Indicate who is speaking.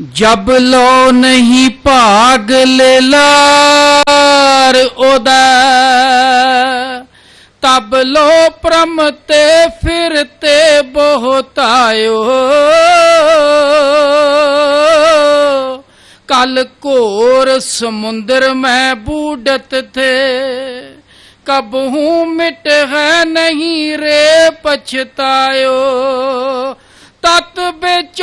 Speaker 1: ਜਬ ਲੋ ਨਹੀਂ ਭਾਗ ਲੈ ਲਾਰ ਉਹਦਾ, ਤਬ ਲੋ ਪ੍ਰਮ ਤੇ ਫਿਰ ਫਿਰਤੇ ਬਹੁਤਾਇਓ ਕਲ ਕੋਰ ਸਮੁੰਦਰ ਮੈਂ ਬੂਡਤ ਥੇ ਕਬਹੂ ਮਿਟ ਹੈ ਨਹੀਂ ਰੇ ਪਛਤਾਇਓ। ਤਤ ਵਿੱਚ